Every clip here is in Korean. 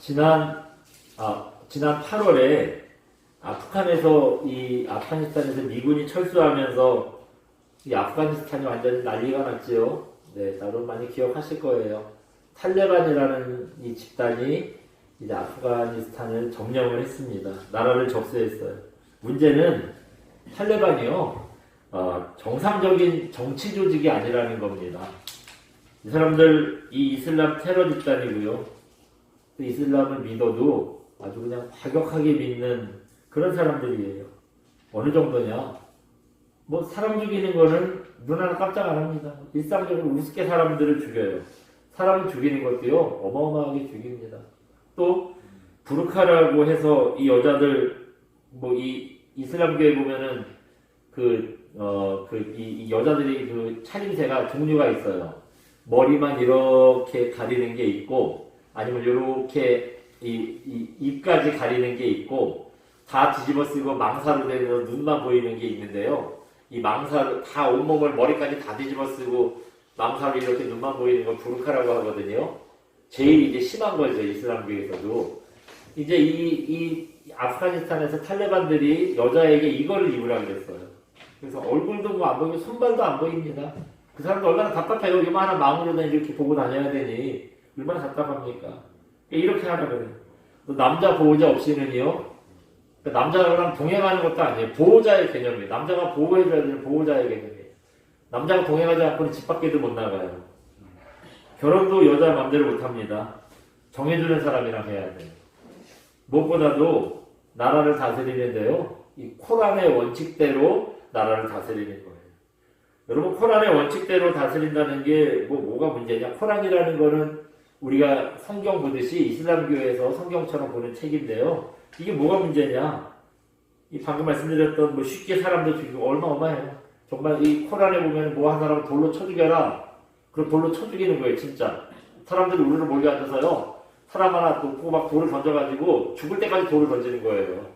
지난 아 지난 8월에 아프간에서 이 아프가니스탄에서 미군이 철수하면서 이 아프가니스탄이 완전히 난리가 났지요. 네, 여러분 많이 기억하실 거예요. 탈레반이라는 이 집단이 이제 아프가니스탄을 점령을 했습니다. 나라를 접수했어요. 문제는 탈레반이요, 어, 정상적인 정치 조직이 아니라는 겁니다. 이 사람들 이 이슬람 테러 집단이고요. 그 이슬람을 믿어도 아주 그냥 과격하게 믿는 그런 사람들이에요. 어느 정도냐? 뭐 사람 죽이는 거는 눈 하나 깜짝 안 합니다. 일상적으로 우습게 사람들을 죽여요. 사람을 죽이는 것도요 어마어마하게 죽입니다. 또 부르카라고 해서 이 여자들 뭐 이 이슬람교에 보면은 그 어 그 이 여자들이 그 차림새가 종류가 있어요. 머리만 이렇게 가리는 게 있고 아니면 이렇게 입까지 가리는 게 있고 다 뒤집어 쓰고 망사로 되서 눈만 보이는 게 있는데요. 이 망사를 다 온몸을 머리까지 다 뒤집어 쓰고 망사로 이렇게 눈만 보이는 걸 부르카라고 하거든요. 제일 이제 심한 거죠 이슬람교에서도 이제 이, 이 아프가니스탄에서 탈레반들이 여자에게 이거를 입으라 그랬어요. 그래서 얼굴도 뭐 안 보이고 손발도 안 보입니다. 그 사람도 얼마나 답답해요. 이만한 망으로는 이렇게 보고 다녀야 되니 얼마나 답답합니까? 이렇게 하라 그래요. 또 남자 보호자 없이는요. 그러니까 남자랑 동행하는 것도 아니에요. 보호자의 개념이에요. 남자가 보호해줘야 되는 보호자의 개념이에요. 남자가 동행하지 않고는 집 밖에도 못 나가요. 결혼도 여자 맘대로 못 합니다. 정해주는 사람이랑 해야 돼요. 무엇보다도 나라를 다스리는데요. 이 코란의 원칙대로 나라를 다스리는 거예요. 여러분 코란의 원칙대로 다스린다는 게 뭐 뭐가 문제냐? 코란이라는 거는 우리가 성경 보듯이 이슬람교에서 성경처럼 보는 책인데요. 이게 뭐가 문제냐? 이 방금 말씀드렸던 뭐 쉽게 사람도 죽이고 얼마 어마해요. 정말 이 코란에 보면 뭐 한 사람 돌로 쳐 죽여라. 그럼 돌로 쳐 죽이는 거예요, 진짜. 사람들이 우르르 몰려 앉아서요. 사람 하나 놓고 막 돌을 던져가지고 죽을 때까지 돌을 던지는 거예요.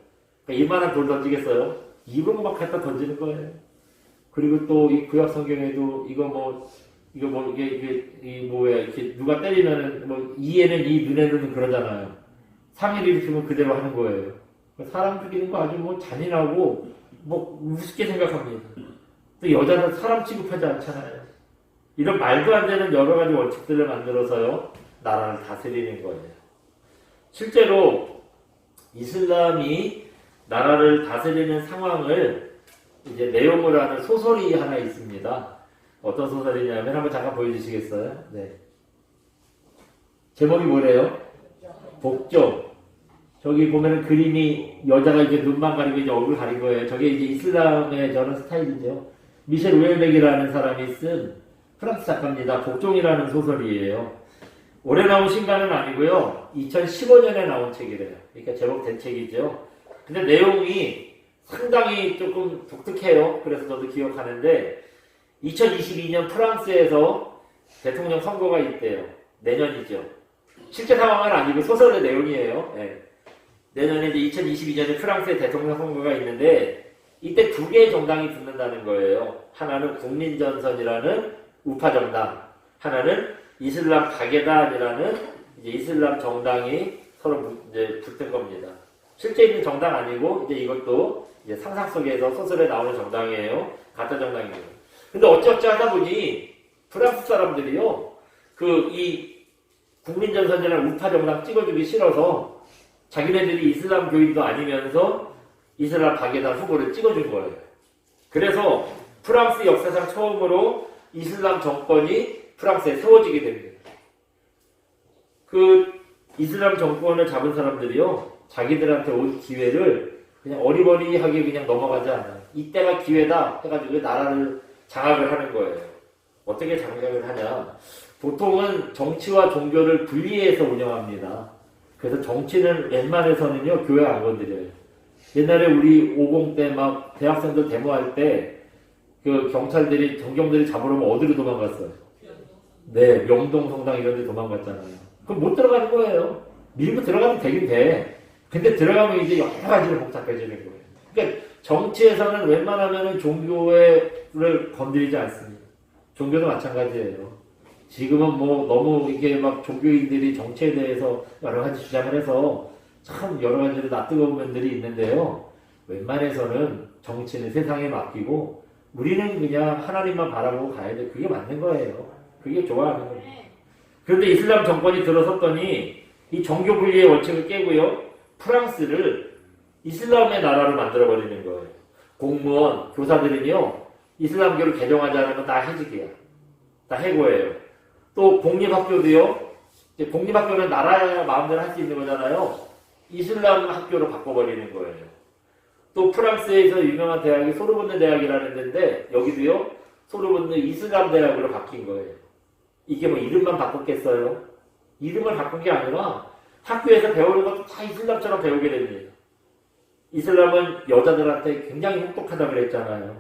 그러니까 이만한 돌 던지겠어요? 이거 막 갖다 던지는 거예요. 그리고 또 이 구약 성경에도 이거 뭐 이거 뭐 이게 이게 이 뭐야 이렇게 누가 때리면은 뭐 이에는 이 눈에는 그러잖아요. 상해를 일으키면 그대로 하는 거예요. 사람 죽이는 거 아주 뭐 잔인하고 뭐 우습게 생각합니다. 또 여자는 사람 취급하지 않잖아요. 이런 말도 안 되는 여러 가지 원칙들을 만들어서요 나라를 다스리는 거예요. 실제로 이슬람이 나라를 다스리는 상황을 이제 내용을 하는 소설이 하나 있습니다. 어떤 소설이냐면 한번 잠깐 보여주시겠어요? 네. 제목이 뭐래요? 복종. 저기 보면은 그림이 여자가 이제 눈만 가리고 이제 얼굴 가린 거예요. 저게 이제 이슬람의 저런 스타일이죠. 미셸 웰백이라는 사람이 쓴 프랑스 작가입니다. 복종이라는 소설이에요. 올해 나온 신간은 아니고요. 2015년에 나온 책이래요. 그러니까 제법 된 책이죠. 근데 내용이 상당히 조금 독특해요. 그래서 저도 기억하는데 2022년 프랑스에서 대통령 선거가 있대요. 내년이죠. 실제 상황은 아니고 소설의 내용이에요. 예. 내년에 이제 2022년에 프랑스의 대통령 선거가 있는데 이때 두 개의 정당이 붙는다는 거예요. 하나는 국민전선이라는 우파 정당, 하나는 이슬람 가게단이라는 이제 이슬람 정당이 서로 이제 붙은 겁니다. 실제 있는 정당 아니고 이제 이것도 이제 상상 속에서 소설에 나오는 정당이에요. 가짜 정당이에요. 근데 어찌어찌 하다 보니 프랑스 사람들이요, 그 이 국민전선이라는 우파 정당 찍어주기 싫어서 자기네들이 이슬람 교인도 아니면서 이슬람 가게단 후보를 찍어준 거예요. 그래서 프랑스 역사상 처음으로 이슬람 정권이 프랑스에 세워지게 됩니다. 그 이슬람 정권을 잡은 사람들이요, 자기들한테 온 기회를 그냥 어리버리하게 그냥 넘어가지 않아요. 이때가 기회다 해가지고 나라를 장악을 하는 거예요. 어떻게 장악을 하냐? 보통은 정치와 종교를 분리해서 운영합니다. 그래서 정치는 웬만해서는요, 교회 안 건드려요. 옛날에 우리 50 때 막 대학생들 데모할 때 그 경찰들이 정경들이 잡으러 오면 어디로 도망갔어요? 네, 명동 성당 이런 데 도망갔잖아요. 그럼 못 들어가는 거예요. 밀고 들어가면 되긴 돼. 근데 들어가면 이제 여러 가지로 복잡해지는 거예요. 그러니까 정치에서는 웬만하면 종교를 건드리지 않습니다. 종교도 마찬가지예요. 지금은 뭐 너무 이게 막 종교인들이 정치에 대해서 여러 가지 주장을 해서 참 여러 가지로 낯뜨거운 면들이 있는데요. 웬만해서는 정치는 세상에 맡기고 우리는 그냥 하나님만 바라보고 가야 돼. 그게 맞는 거예요. 그게 좋아하는 거예요. 그런데 이슬람 정권이 들어섰더니 이 정교 분리의 원칙을 깨고요. 프랑스를 이슬람의 나라로 만들어버리는 거예요. 공무원, 교사들은요. 이슬람교를 개정하지 않으면 다 해직이야. 다 해고예요. 또 공립학교도요. 이제 공립학교는 나라야 마음대로 할 수 있는 거잖아요. 이슬람 학교로 바꿔버리는 거예요. 또 프랑스에서 유명한 대학이 소르본느 대학이라는 데인데 여기도요. 소르본느 이슬람 대학으로 바뀐 거예요. 이게 뭐 이름만 바꿨겠어요? 이름을 바꾼 게 아니라 학교에서 배우는 것도 다 이슬람처럼 배우게 됩니다. 이슬람은 여자들한테 굉장히 혹독하다 그랬잖아요.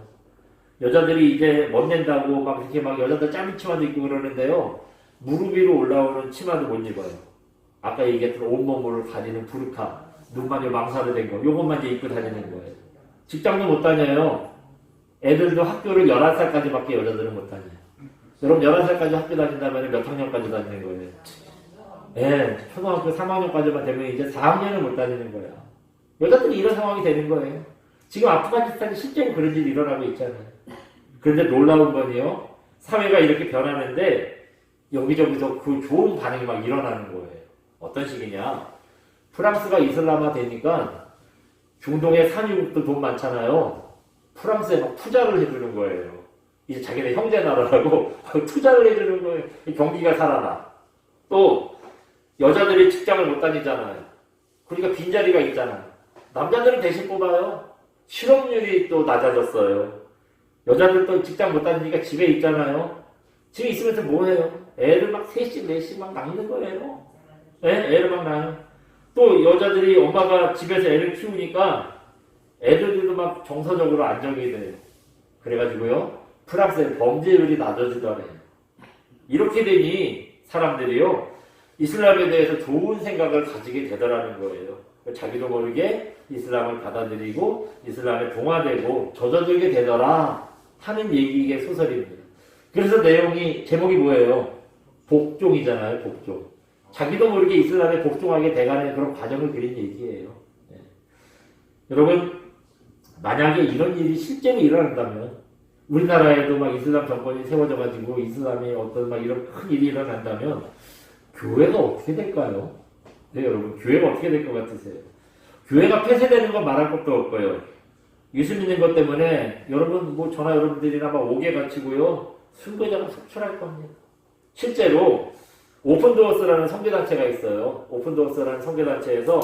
여자들이 이제 멋낸다고 막 이렇게 막 여자들 짧은 치마도 입고 그러는데요. 무릎 위로 올라오는 치마도 못 입어요. 아까 얘기했던 온몸을 가리는 부르카, 눈만이 망사로 된 거, 요것만 이제 입고 다니는 거예요. 직장도 못 다녀요. 애들도 학교를 11살까지밖에 여자들은 못 다녀요. 여러분 11살까지 학교 다닌다면 몇 학년까지 다니는 거예요? 예, 초등학교 3학년까지만 되면 이제 4학년을 못 다니는 거예요. 여자들이 이런 상황이 되는 거예요. 지금 아프가니스탄이 실제로 그런 일이 일어나고 있잖아요. 그런데 놀라운 건요, 사회가 이렇게 변하는데 여기저기서 그 좋은 반응이 막 일어나는 거예요. 어떤 식이냐? 프랑스가 이슬람화 되니까 중동의 산유국들 돈 많잖아요. 프랑스에 막 투자를 해주는 거예요. 이제 자기네 형제 나라라고 투자를 해주는 거예요. 경기가 살아나. 또 여자들이 직장을 못 다니잖아요. 그러니까 빈자리가 있잖아요. 남자들은 대신 뽑아요. 실업률이 또 낮아졌어요. 여자들도 직장 못 다니니까 집에 있잖아요. 집에 있으면서 뭐 해요? 애를 막 셋씩 넷씩 막 낳는 거예요. 예? 애를 막 낳아요. 또 여자들이 엄마가 집에서 애를 키우니까 애들도 막 정서적으로 안정이 돼요. 그래가지고요. 프랑스의 범죄율이 낮아지더래요. 이렇게 되니 사람들이요. 이슬람에 대해서 좋은 생각을 가지게 되더라는 거예요. 자기도 모르게 이슬람을 받아들이고 이슬람에 동화되고 젖어들게 되더라 하는 얘기의 소설입니다. 그래서 내용이 제목이 뭐예요? 복종이잖아요. 복종. 자기도 모르게 이슬람에 복종하게 돼가는 그런 과정을 그린 얘기예요. 네. 여러분 만약에 이런 일이 실제로 일어난다면 우리나라에도 막 이슬람 정권이 세워져 가지고 이슬람의 어떤 막 이런 큰 일이 일어난다면 교회가 어떻게 될까요? 네, 여러분 교회가 어떻게 될 것 같으세요? 교회가 폐쇄되는 건 말할 것도 없고요. 예수 믿는 것 때문에 여러분 뭐 저나 여러분들이나 막 옥에 갇히고요. 순교자가 속출할 겁니다. 실제로 오픈도어스라는 선교단체가 있어요. 오픈도어스라는 선교단체에서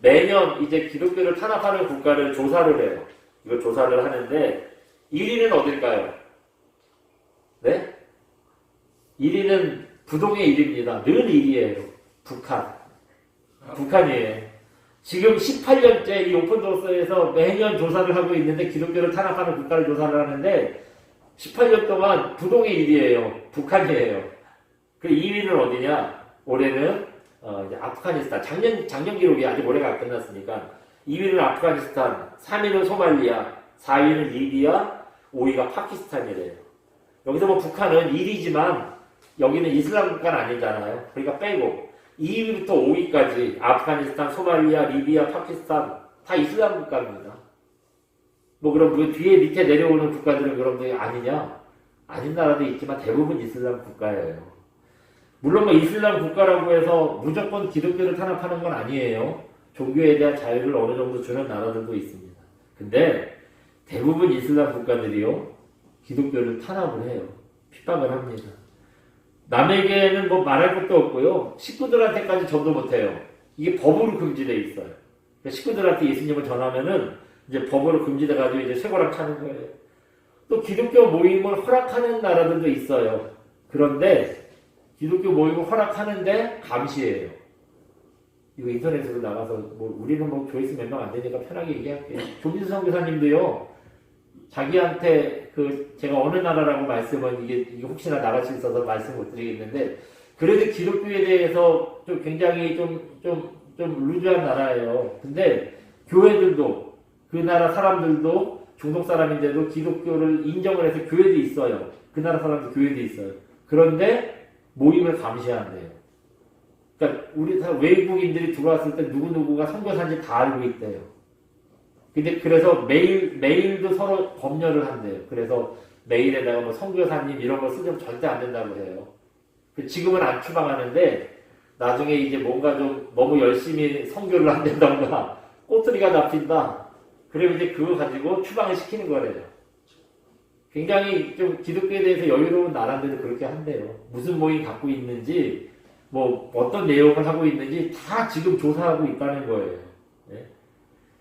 매년 이제 기독교를 탄압하는 국가를 조사를 해요. 이거 조사를 하는데 1위는 어딜까요? 네? 1위는 부동의 1위입니다. 늘 1위예요. 북한. 북한이에요. 지금 18년째 이 오픈도어스에서 매년 조사를 하고 있는데 기독교를 탄압하는 국가를 조사를 하는데 18년 동안 부동의 1위예요. 북한이에요. 그 2위는 어디냐? 올해는 어, 아프가니스탄. 작년 작년 기록이 아직 올해가 안 끝났으니까 2위는 아프가니스탄, 3위는 소말리아, 4위는 리비아, 5위가 파키스탄이래요. 여기서 뭐 북한은 1위지만 여기는 이슬람 국가는 아니잖아요. 그러니까 빼고 2위부터 5위까지 아프가니스탄, 소말리아, 리비아, 파키스탄 다 이슬람 국가입니다. 뭐 그럼 그 뒤에 밑에 내려오는 국가들은 그럼 게 아니냐? 아닌 나라도 있지만 대부분 이슬람 국가예요. 물론 뭐 이슬람 국가라고 해서 무조건 기독교를 탄압하는 건 아니에요. 종교에 대한 자유를 어느 정도 주는 나라들도 있습니다. 근데 대부분 이슬람 국가들이요. 기독교를 탄압을 해요. 핍박을 합니다. 남에게는 뭐 말할 것도 없고요. 식구들한테까지 전도 못해요. 이게 법으로 금지돼 있어요. 그러니까 식구들한테 예수님을 전하면은 이제 법으로 금지돼가지고 이제 쇠고랑 차는 거예요. 또 기독교 모임을 허락하는 나라들도 있어요. 그런데 기독교 모임을 허락하는데 감시해요. 이거 인터넷으로 나가서 뭐 우리는 뭐 조회수 몇 명 안 되니까 편하게 얘기할게요. 조민수 선교사님도요. 자기한테 그 제가 어느 나라라고 말씀은 이게, 혹시나 수 있어서 말씀 못 드리겠는데 그래도 기독교에 대해서 좀 굉장히 좀 좀 좀 루즈한 나라예요. 근데 교회들도 그 나라 사람들도 중동 사람인데도 기독교를 인정을 해서 교회도 있어요. 그 나라 사람도 교회도 있어요. 그런데 모임을 감시한대요. 그러니까 우리 다 외국인들이 들어왔을 때 누구 누구가 선교사인지 다 알고 있대요. 근데 그래서 메일 메일도 서로 검열을 한대요. 그래서 메일에다가 뭐 선교사님 이런 거 쓰면 절대 안 된다고 해요. 그 지금은 안 추방하는데 나중에 이제 뭔가 좀 너무 열심히 안 된다거나 꼬투리가 잡힌다. 그러면 이제 그거 가지고 추방을 시키는 거래요. 굉장히 좀 기독교에 대해서 여유로운 나라들도 그렇게 한대요. 무슨 모임 갖고 있는지, 뭐 어떤 내용을 하고 있는지 다 지금 조사하고 있다는 거예요.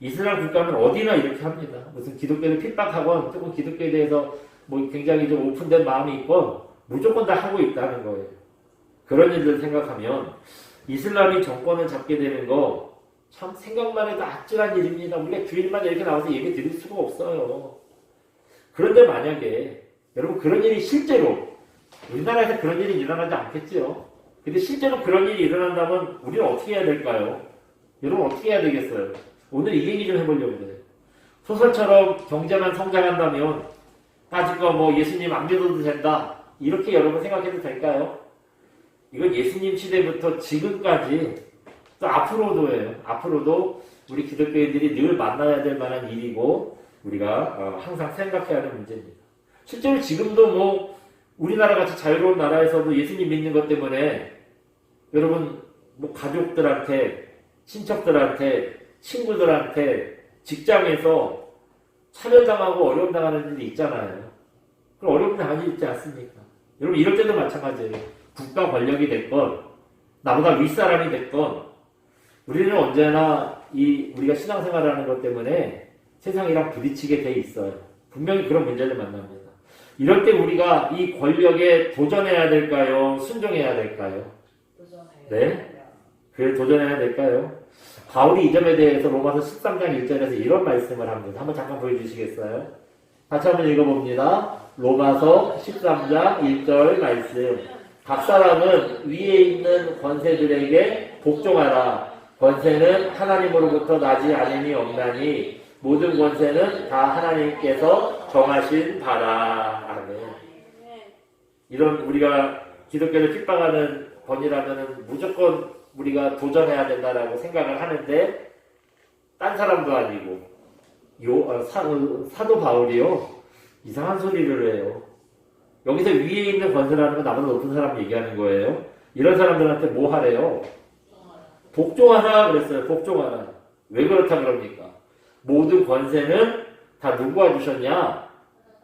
예? 이슬람 국가는 어디나 이렇게 합니다. 무슨 기독교를 핍박하건 조금 기독교에 대해서 뭐 굉장히 좀 오픈된 마음이 있건 무조건 다 하고 있다는 거예요. 그런 일들 생각하면 이슬람이 정권을 잡게 되는 거 참 생각만 해도 아찔한 일입니다. 우리가 주일만 이렇게 나와서 얘기 드릴 수가 없어요. 그런데 만약에 여러분 그런 일이 실제로 우리나라에서 그런 일이 일어나지 않겠죠. 근데 실제로 그런 일이 일어난다면 우리는 어떻게 해야 될까요? 여러분 어떻게 해야 되겠어요? 오늘 이 얘기 좀 해보려고 해요. 소설처럼 경제만 성장한다면 따지고 뭐 예수님 안 믿어도 된다. 이렇게 여러분 생각해도 될까요? 이건 예수님 시대부터 지금까지 또 앞으로도예요. 앞으로도 우리 기독교인들이 늘 만나야 될 만한 일이고 우리가 어, 항상 생각해야 하는 문제입니다. 실제로 지금도 뭐 우리나라 같이 자유로운 나라에서도 예수님 믿는 것 때문에 여러분 뭐 가족들한테 친척들한테 친구들한테 직장에서 차별당하고 어려움 당하는 일이 있잖아요. 그럼 어려움 당하는 일 있지 않습니까? 여러분 이럴 때도 마찬가지예요. 국가 권력이 됐건 나보다 윗사람이 됐건 우리는 언제나 이 우리가 신앙생활을 하는 것 때문에 세상이랑 부딪히게 돼 있어요. 분명히 그런 문제를 만납니다. 이럴 때 우리가 이 권력에 도전해야 될까요? 순종해야 될까요? 네? 그래 도전해야 될까요? 바울이 이 점에 대해서 로마서 13장 1절에서 이런 말씀을 합니다. 한번 잠깐 보여주시겠어요? 같이 한번 읽어봅니다. 로마서 13장 1절 말씀. 각 사람은 위에 있는 권세들에게 복종하라. 권세는 하나님으로부터 나지 않음이 없나니 모든 권세는 다 하나님께서 정하신 바라. 아멘. 이런 우리가 기독교를 핍박하는 번이라면 무조건 우리가 도전해야 된다라고 생각을 하는데 딴 사람도 아니고 요 어, 사, 사도 바울이요 이상한 소리를 해요. 여기서 위에 있는 권세라는 건 나보다 높은 사람 얘기하는 거예요. 이런 사람들한테 뭐 하래요? 복종하라 그랬어요. 복종하라. 왜 그렇다 그럽니까? 모든 권세는 다 누구가 주셨냐?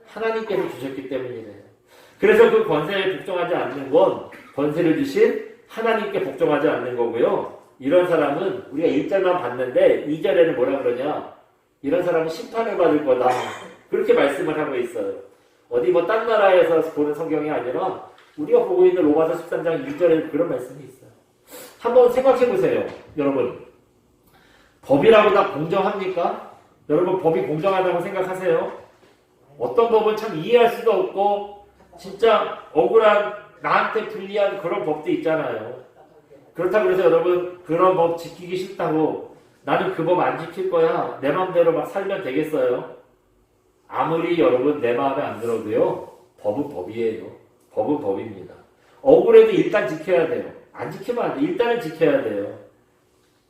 하나님께서 주셨기 때문이래요. 그래서 그 권세에 복종하지 않는 건 권세를 주신 하나님께 복종하지 않는 거고요. 이런 사람은 우리가 1절만 봤는데 2절에는 뭐라 그러냐? 이런 사람은 심판을 받을 거다. 그렇게 말씀을 하고 있어요. 어디 뭐 딴 나라에서 보는 성경이 아니라 우리가 보고 있는 로마서 13장 2절에 그런 말씀이 있어요. 한번 생각해 보세요. 여러분. 법이라고 다 공정합니까? 여러분 법이 공정하다고 생각하세요? 어떤 법은 참 이해할 수도 없고 진짜 억울한 나한테 불리한 그런 법도 있잖아요. 그렇다고 해서 여러분 그런 법 지키기 싫다고 나는 그 법 안 지킬 거야 내 마음대로 막 살면 되겠어요? 아무리 여러분 내 마음에 안 들어도요 법은 법이에요. 법은 법입니다. 억울해도 일단 지켜야 돼요. 안 지키면 안 돼. 일단은 지켜야 돼요.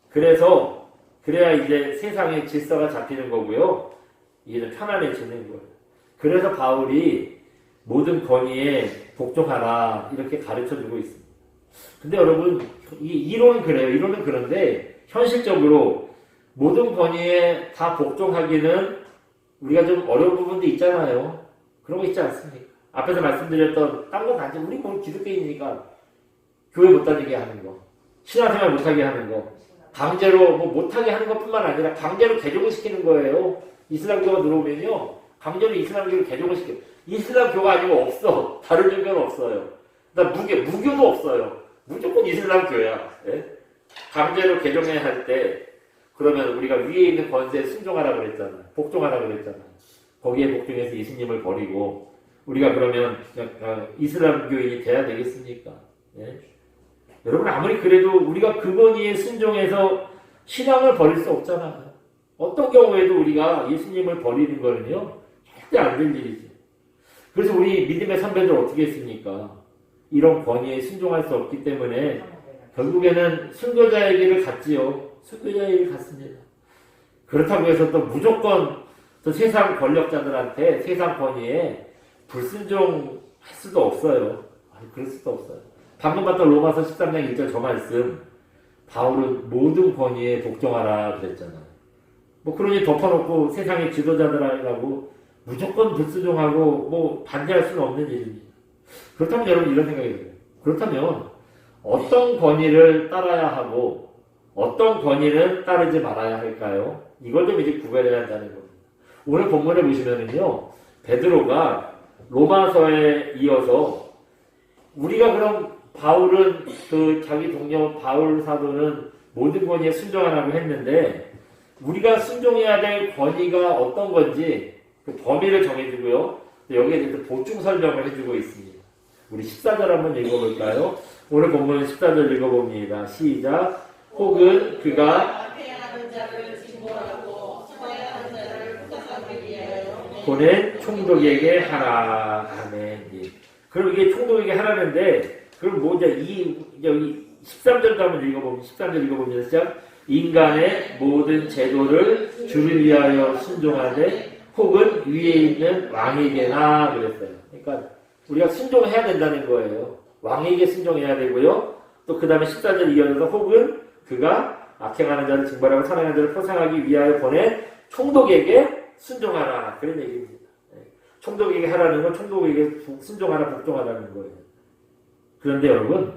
그래서 그래야 이제 세상의 질서가 잡히는 거고요. 이게 편안해지는 거예요. 그래서 바울이 모든 권위에 복종하라 이렇게 가르쳐 주고 있습니다. 근데 여러분 이 이론은 그래요. 이론은 그런데 현실적으로 모든 권위에 다 복종하기는 우리가 좀 어려운 부분도 있잖아요. 그런 거 있지 않습니까? 앞에서 말씀드렸던 딴건 단지 우리 뭐 기독교인이니까 교회 못 다니게 하는 거, 신앙생활 못하게 하는 거, 강제로 뭐 못하게 하는 것뿐만 아니라 강제로 개종을 시키는 거예요. 이슬람교가 들어오면요, 강제로 이슬람교를 개종을 시켜. 이슬람교가 아니고 없어. 다른 종교는 없어요. 나 무교, 무교도 없어요. 무조건 이슬람교야. 예? 강제로 개종해야 할 때, 그러면 우리가 위에 있는 권세에 순종하라 그랬잖아요. 복종하라 그랬잖아요. 거기에 복종해서 예수님을 버리고, 우리가 그러면 어, 이슬람교인이 돼야 되겠습니까? 예? 여러분, 아무리 그래도 우리가 그 권위에 순종해서 신앙을 버릴 수 없잖아요. 어떤 경우에도 우리가 예수님을 버리는 거는요, 절대 안 될 일이지. 그래서 우리 믿음의 선배들 어떻게 했습니까? 이런 권위에 순종할 수 없기 때문에 결국에는 순교자의 길을 갔지요. 순교자의 길을 갔습니다. 그렇다고 해서 또 무조건 또 세상 권력자들한테 세상 권위에 불순종할 수도 없어요. 아니, 그럴 수도 없어요. 방금 봤던 로마서 13장 1절 저 말씀 바울은 모든 권위에 복종하라 그랬잖아요. 뭐 그러니 덮어놓고 세상의 지도자들하고 무조건 불순종하고 뭐 반대할 수는 없는 일입니다. 그렇다면 여러분 이런 생각이 들어요. 그렇다면 어떤 권위를 따라야 하고 어떤 권위는 따르지 말아야 할까요? 이걸 좀 이제 구별해야 한다는 겁니다. 오늘 본문에 보시면은요, 베드로가 로마서에 이어서 우리가 그럼 바울은 그 자기 동료 바울 사도는 모든 권위에 순종하라고 했는데 우리가 순종해야 될 권위가 어떤 건지 그 범위를 정해주고요. 여기에 대해서 보충 설명을 해주고 있습니다. 우리 14절 한번 읽어볼까요? 오늘 본문 14절 읽어봅니다. 시작. 혹은 그가 보낸 총독에게 하라. 아멘. 예. 그럼 이게 총독에게 하라는데, 그럼 뭐, 이제 이, 여기 13절도 한번 읽어보면, 13절 읽어보면 시작. 인간의 모든 제도를 주를 위하여 순종하되, 혹은 위에 있는 왕에게나 그랬어요. 그러니까 우리가 순종해야 된다는 거예요. 왕에게 순종해야 되고요. 또 그 다음에 14절 이어져서 혹은 그가 악행하는 자를 징벌하고 사랑하는 자를 포상하기 위하여 보낸 총독에게 순종하라. 그런 얘기입니다. 네. 총독에게 하라는 건 총독에게 부- 순종하라, 복종하라는 거예요. 그런데 여러분,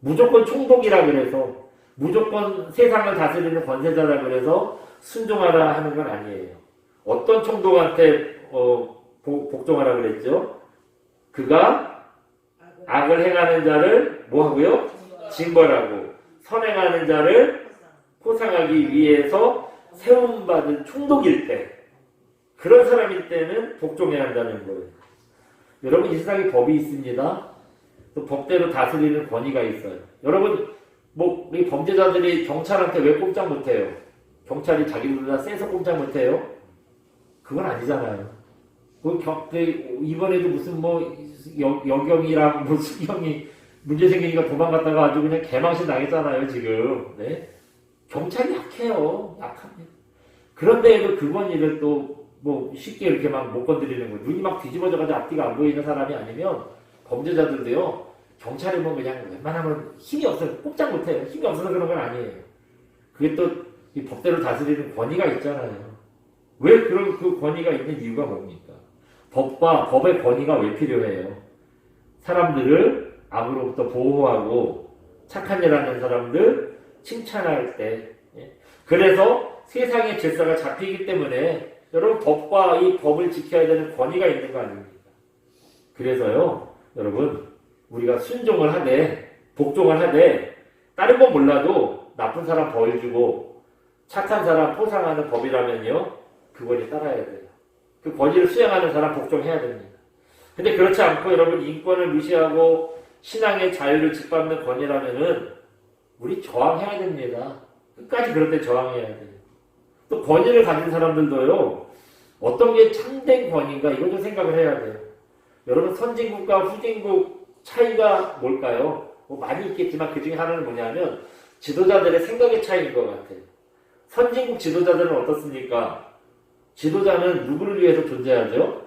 무조건 총독이라 그래서, 무조건 세상을 다스리는 권세자라 그래서 순종하라 하는 건 아니에요. 어떤 총독한테 어, 복- 복종하라 그랬죠? 그가 악을 행하는 자를 뭐 하고요? 징벌하고 선행하는 자를 포상하기 위해서 세움받은 총독일 때 그런 사람일 때는 복종해야 한다는 거예요. 여러분 이 세상에 법이 있습니다. 또 법대로 다스리는 권위가 있어요. 여러분 뭐이 범죄자들이 경찰한테 왜 꼼짝 못해요? 경찰이 자기들보다 세서 꼼짝 못해요? 그건 아니잖아요. 그 경, 그 이번에도 무슨 뭐 여, 여경이랑 뭐 수경이 문제 생기니까 도망갔다가 아주 그냥 개망신 당했잖아요 지금. 네? 경찰이 약해요. 약합니다. 그런데도 그 권위를 또뭐 쉽게 이렇게 막 못 건드리는 거예요. 눈이 막 뒤집어져가지고 앞뒤가 안 보이는 사람이 아니면 범죄자들도요. 경찰이 뭐 그냥 웬만하면 힘이 없어요. 꼼짝 못해요. 힘이 없어서 그런 건 아니에요. 그게 또이 법대로 다스리는 권위가 있잖아요. 왜 그런 그 권위가 있는 이유가 뭡니까? 법과 법의 권위가 왜 필요해요? 사람들을 악으로부터 보호하고 착한 일 하는 사람들 칭찬할 때 예. 그래서 세상의 질서가 잡히기 때문에 여러분 법과 이 법을 지켜야 되는 권위가 있는 거 아닙니까? 그래서요 여러분 우리가 순종을 하되 복종을 하되 다른 건 몰라도 나쁜 사람 벌 주고 착한 사람 포상하는 법이라면요 그 권위 따라야 돼요. 그 권위를 수행하는 사람 복종해야 됩니다. 근데 그렇지 않고 여러분 인권을 무시하고 신앙의 자유를 짓밟는 권위라면은 우리 저항해야 됩니다. 끝까지 그럴 때 저항해야 돼요. 또 권위를 가진 사람들도요 어떤 게 참된 권위인가 좀 생각을 해야 돼요. 여러분 선진국과 후진국 차이가 뭘까요? 뭐 많이 있겠지만 그 중에 하나는 뭐냐면 지도자들의 생각의 차이인 것 같아요. 선진국 지도자들은 어떻습니까? 지도자는 누구를 위해서 존재하죠?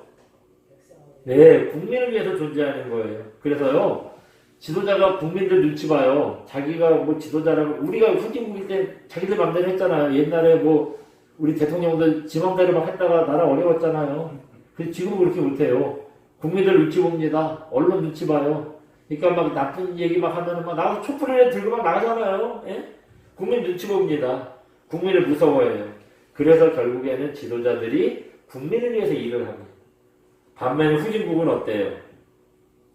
네, 국민을 위해서 존재하는 거예요. 그래서요, 지도자가 국민들 눈치 봐요. 자기가 뭐 지도자라고, 우리가 후진국일 때 자기들 맘대로 했잖아요. 옛날에 뭐, 우리 대통령들 지 맘대로 막 했다가 나라 어려웠잖아요. 근데 지금은 그렇게 못해요. 국민들 눈치 봅니다. 언론 눈치 봐요. 그러니까 막 나쁜 얘기 막 하면은 막 나가서 촛불을 들고 막 나가잖아요. 예? 국민 눈치 봅니다. 국민을 무서워해요. 그래서 결국에는 지도자들이 국민을 위해서 일을 합니다. 반면에 후진국은 어때요?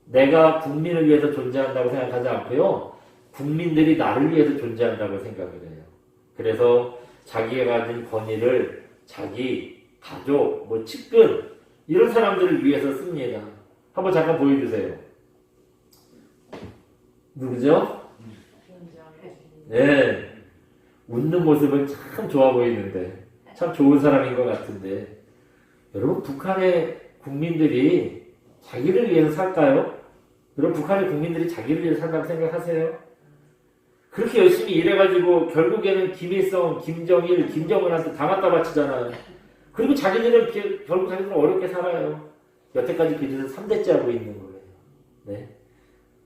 내가 국민을 위해서 존재한다고 생각하지 않고요. 국민들이 나를 위해서 존재한다고 생각을 해요. 그래서 자기가 가진 권위를 자기, 가족, 뭐 측근 이런 사람들을 위해서 씁니다. 한번 잠깐 보여주세요. 누구죠? 네. 웃는 모습은 참 좋아 보이는데, 참 좋은 사람인 것 같은데, 여러분, 북한의 국민들이 자기를 위해서 살까요? 여러분 북한의 국민들이 자기를 위해 산다고 생각하세요? 그렇게 열심히 일해가지고 결국에는 김일성, 김정일, 김정은한테 다 갖다 바치잖아요. 그리고 자기들은 비- 결국 자기들은 어렵게 살아요. 여태까지 그 짓을 3대째 하고 있는 거예요. 네.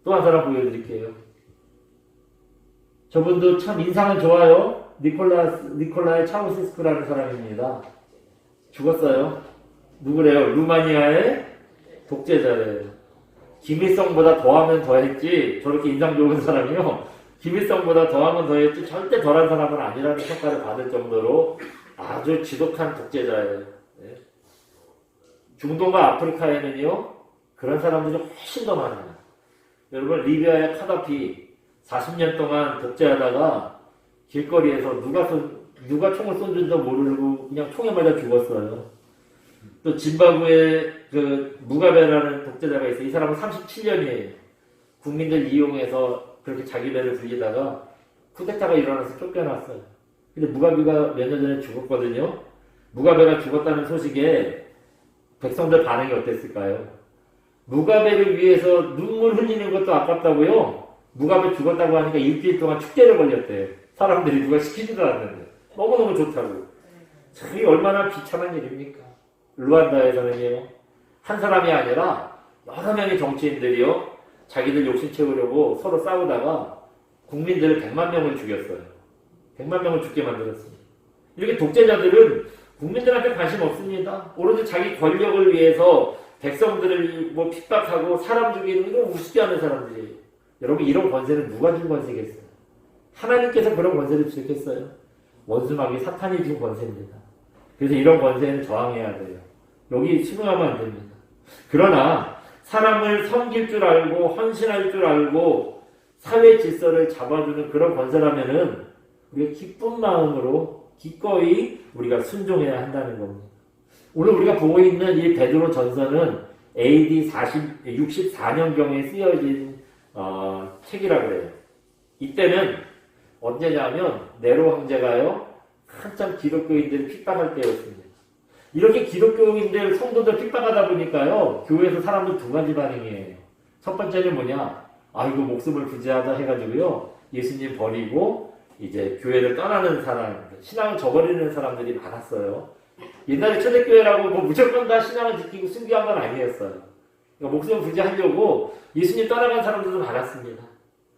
또 한 사람 보여드릴게요. 저분도 참 인상은 좋아요. 니콜라, 니콜라의 차우세스크라는 사람입니다. 죽었어요. 누구래요? 루마니아의 독재자래요. 김일성보다 더하면 더했지, 저렇게 인상 좋은 사람이요. 김일성보다 더하면 더했지, 절대 덜한 사람은 아니라는 평가를 받을 정도로 아주 지독한 독재자예요. 네. 중동과 아프리카에는요, 그런 사람들이 훨씬 더 많아요. 여러분, 리비아의 카다피 40년 동안 독재하다가 길거리에서 누가 쏜, 누가 총을 쏜지도 모르고 그냥 총에 맞아 죽었어요. 또 짐바브웨 그 무가베라는 독재자가 있어요. 이 사람은 37년이에요. 국민들 이용해서 그렇게 자기 배를 불리다가 쿠데타가 일어나서 쫓겨났어요. 근데 무가베가 몇 년 전에 죽었거든요. 무가베가 죽었다는 소식에 백성들 반응이 어땠을까요? 무가베를 위해서 눈물 흘리는 것도 아깝다고요? 무가베 죽었다고 하니까 일주일 동안 축제를 벌렸대요. 사람들이 누가 시키지도 않는데. 너무너무 좋다고. 참, 이게 얼마나 비참한 일입니까? 루안다에서는요, 한 사람이 아니라 여러 명의 정치인들이요, 자기들 욕심 채우려고 서로 싸우다가 국민들을 100만 명을 죽였어요. 100만 명을 죽게 만들었습니다. 이렇게 독재자들은 국민들한테 관심 없습니다. 오로지 자기 권력을 위해서 백성들을 뭐 핍박하고 사람 죽이는 이런 우습게 하는 사람들이 여러분 이런 권세는 누가 준 권세겠어요? 하나님께서 그런 권세를 주셨겠어요? 원수막이 사탄이 준 권세입니다. 그래서 이런 권세는 저항해야 돼요. 여기 순응하면 안 됩니다. 그러나 사람을 섬길 줄 알고 헌신할 줄 알고 사회 질서를 잡아주는 그런 권세라면은 우리가 기쁜 마음으로 기꺼이 우리가 순종해야 한다는 겁니다. 오늘 우리가 보고 있는 이 베드로 전서는 AD 40, 64년경에 쓰여진 어, 책이라고 해요. 이때는 언제냐면 네로 황제가요 한참 기독교인들을 핍박할 때였습니다. 이렇게 기독교인들 성도들 핍박하다 보니까요 교회에서 사람들 두 가지 반응이에요. 첫 번째는 뭐냐? 아 이거 목숨을 부지하다 해가지고요 예수님 버리고 이제 교회를 떠나는 사람, 신앙을 저버리는 사람들이 많았어요. 옛날에 초대교회라고 뭐 무조건 다 신앙을 지키고 순교한 건 아니었어요. 그러니까 목숨을 부지하려고 예수님 떠나간 사람들도 많았습니다.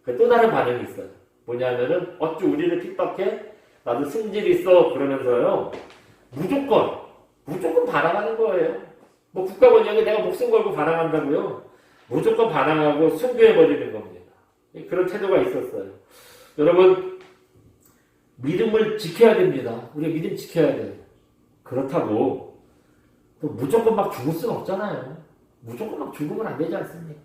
그또 다른 반응이 있어요. 뭐냐면은 어쭈 우리를 핍박해? 나도 승질 있어 그러면서요 무조건 무조건 반항하는 거예요. 뭐 국가 권력에 내가 목숨 걸고 반항한다고요? 무조건 반항하고 순교해 버리는 겁니다. 그런 태도가 있었어요. 여러분 믿음을 지켜야 됩니다. 우리가 믿음 지켜야 돼요. 그렇다고 또 무조건 막 죽을 수는 없잖아요. 무조건 막 죽으면 안 되지 않습니까?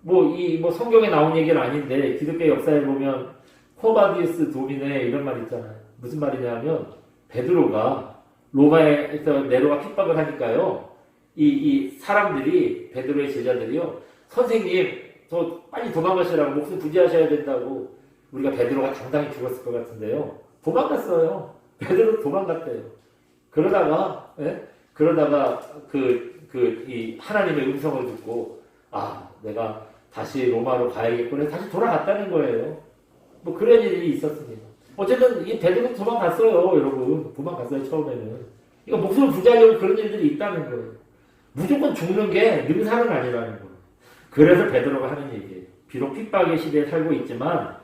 뭐 이뭐 성경에 나온 얘기는 아닌데 기독교 역사에 보면 코바디우스 도미네 이런 말 있잖아요. 무슨 말이냐면 베드로가 로마에서 네로가 핍박을 하니까요. 이, 이 사람들이 베드로의 제자들이요. 선생님 저 빨리 도망가시라고 목숨 부지하셔야 된다고 우리가 베드로가 당당히 죽었을 것 같은데요. 도망갔어요. 베드로 도망갔대요. 그러다가 예? 그러다가 그 그 이 하나님의 음성을 듣고 아 내가 다시 로마로 가야겠구나 다시 돌아갔다는 거예요. 뭐 그런 일이 있었습니다. 어쨌든 이 베드로 도망갔어요, 여러분. 도망갔어요 처음에는. 이거 목숨을 부지하려고 그런 일들이 있다는 거예요. 무조건 죽는 게 능사는 아니라는 거예요. 그래서 베드로가 하는 얘기예요. 비록 핍박의 시대에 살고 있지만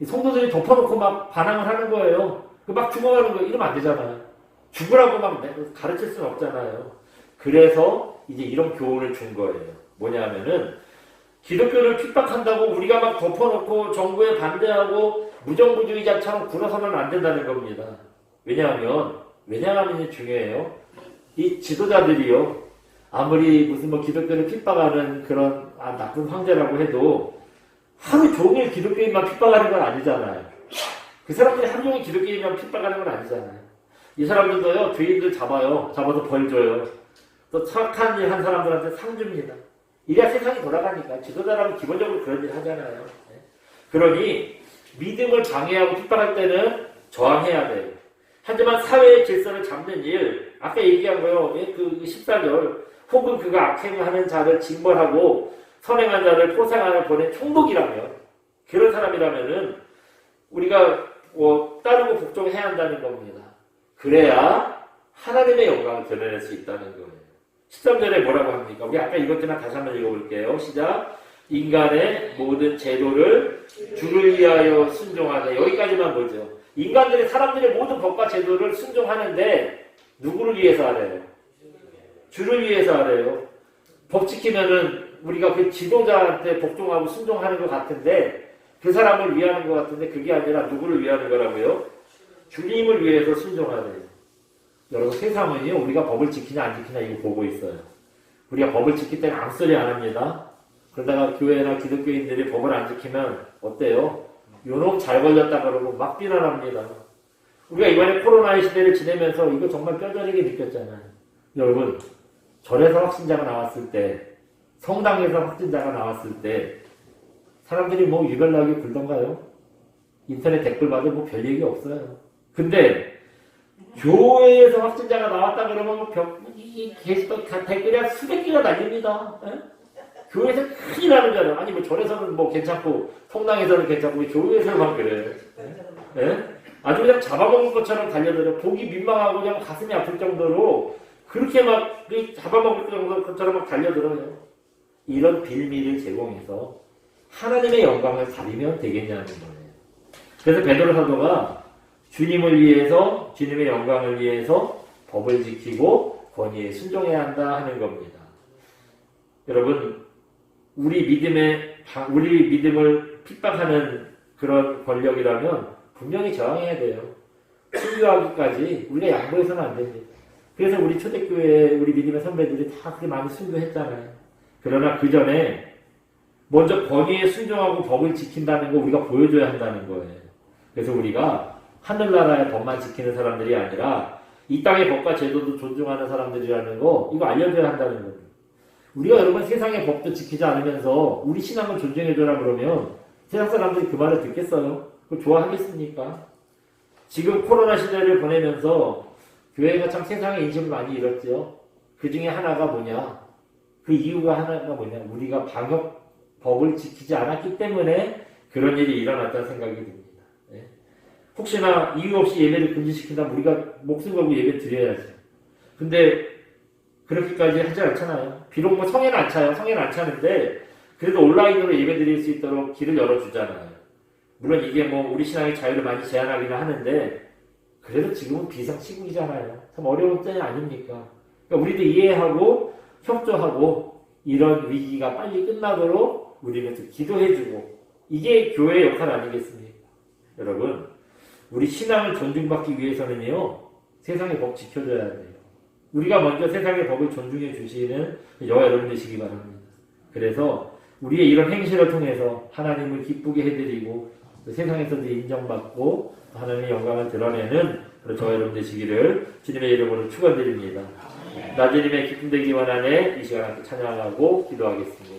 이 성도들이 덮어놓고 막 반항을 하는 거예요. 그 막 죽어가는 거 이러면 안 되잖아요. 죽으라고 막 가르칠 수는 없잖아요. 그래서 이제 이런 교훈을 준 거예요. 뭐냐면은 기독교를 핍박한다고 우리가 막 덮어놓고 정부에 반대하고 무정부주의자처럼 굴어서는 안 된다는 겁니다. 왜냐하면 왜냐하면 중요해요. 이 지도자들이요. 아무리 무슨 뭐 기독교를 핍박하는 그런 아, 나쁜 황제라고 해도 하루 종일 기독교인만 핍박하는 건 아니잖아요. 그 사람들이 하루 종일 기독교인만 핍박하는 건 아니잖아요. 이 사람들도요, 죄인들 잡아요. 잡아서 벌 줘요. 또 착한 일 한 사람들한테 상 줍니다. 이래야 세상이 돌아가니까. 지도자라면 기본적으로 그런 일 하잖아요. 네. 그러니 믿음을 방해하고 핍박할 때는 저항해야 돼요. 하지만 사회의 질서를 잡는 일, 아까 얘기한 거요. 예, 그 14절. 혹은 그가 악행을 하는 자를 징벌하고 선행한 자를 포상하는 보낸 총독이라면 그런 사람이라면은 우리가 뭐 따르고 복종해야 한다는 겁니다. 그래야 하나님의 영광을 드러낼 수 있다는 거예요. 13절에 뭐라고 합니까? 우리 아까 이것들만 다시 한번 읽어볼게요. 시작. 인간의 모든 제도를 주를 위하여 순종하자. 여기까지만 보죠. 인간들이 사람들의 모든 법과 제도를 순종하는데 누구를 위해서 하래요? 주를 위해서 하래요. 법 지키면은 우리가 그 지도자한테 복종하고 순종하는 것 같은데 그 사람을 위하는 것 같은데 그게 아니라 누구를 위하는 거라고요? 주님을 위해서 순종하래요. 여러분 세상은요 우리가 법을 지키냐 안 지키냐 이거 보고 있어요. 우리가 법을 지킬 때는 아무 소리 안 합니다. 그러다가 교회나 기독교인들이 법을 안 지키면 어때요? 요놈 잘 걸렸다 그러고 막 비난합니다. 우리가 이번에 코로나의 시대를 지내면서 이거 정말 뼈저리게 느꼈잖아요. 여러분 절에서 확진자가 나왔을 때 성당에서 확진자가 나왔을 때 사람들이 뭐 유별나게 굴던가요? 인터넷 댓글 봐도 뭐 별 얘기 없어요. 근데 교회에서 확진자가 나왔다 그러면 댓글이 한 수백 개가 달립니다. 예? 교회에서 큰일 나는 줄 알아요. 아니 뭐 절에서는 뭐 괜찮고 성당에서는 괜찮고 왜 교회에서만 그래요. 예? 아주 그냥 잡아먹는 것처럼 달려들어 보기 민망하고 그냥 가슴이 아플 정도로 그렇게 막그 잡아먹을 것처럼 막 달려들어요. 이런 빌미를 제공해서 하나님의 영광을 가리면 되겠냐는 거예요. 그래서 베드로 사도가 주님을 위해서 주님의 영광을 위해서 법을 지키고 권위에 순종해야 한다 하는 겁니다. 여러분 우리 믿음의 방- 우리 믿음을 핍박하는 그런 권력이라면 분명히 저항해야 돼요. 순교하기까지 우리가 양보해서는 안 됩니다. 그래서 우리 초대교회 우리 믿음의 선배들이 다 그렇게 많이 순교했잖아요. 그러나 그 전에 먼저 권위에 순종하고 법을 지킨다는 거 우리가 보여줘야 한다는 거예요. 그래서 우리가 하늘나라의 법만 지키는 사람들이 아니라 이 땅의 법과 제도도 존중하는 사람들이라는 거 이거 알려줘야 한다는 거예요. 우리가 여러분 세상의 법도 지키지 않으면서 우리 신앙을 존중해줘라 그러면 세상 사람들이 그 말을 듣겠어요? 그걸 좋아하겠습니까? 지금 코로나 시대를 보내면서 교회가 참 세상의 인식을 많이 잃었죠. 그 중에 하나가 뭐냐? 그 이유가 하나가 뭐냐? 우리가 방역 법을 지키지 않았기 때문에 그런 일이 일어났다는 생각이 듭니다. 예. 혹시나 이유 없이 예배를 금지시킨다면 우리가 목숨 걸고 예배 드려야지. 근데 그렇게까지 하지 않잖아요. 비록 뭐 성에는 안 차요. 성에는 안 차는데 그래도 온라인으로 예배 드릴 수 있도록 길을 열어주잖아요. 물론 이게 뭐 우리 신앙의 자유를 많이 제한하기는 하는데 그래도 지금은 비상시국이잖아요. 참 어려운 때이 아닙니까? 그러니까 우리도 이해하고 협조하고 이런 위기가 빨리 끝나도록 우리는 또 기도해주고 이게 교회의 역할 아니겠습니까? 여러분 우리 신앙을 존중받기 위해서는요 세상의 법 지켜줘야 돼요. 우리가 먼저 세상의 법을 존중해 주시는 여와 여러분 되시기 바랍니다. 그래서 우리의 이런 행실을 통해서 하나님을 기쁘게 해드리고 또 세상에서도 인정받고 하나님의 영광을 드러내는 그런 저와 여러분 되시기를 주님의 이름으로 축원드립니다. 나주님의 기쁨 되기 원하네 이 시간 함께 찬양하고 기도하겠습니다.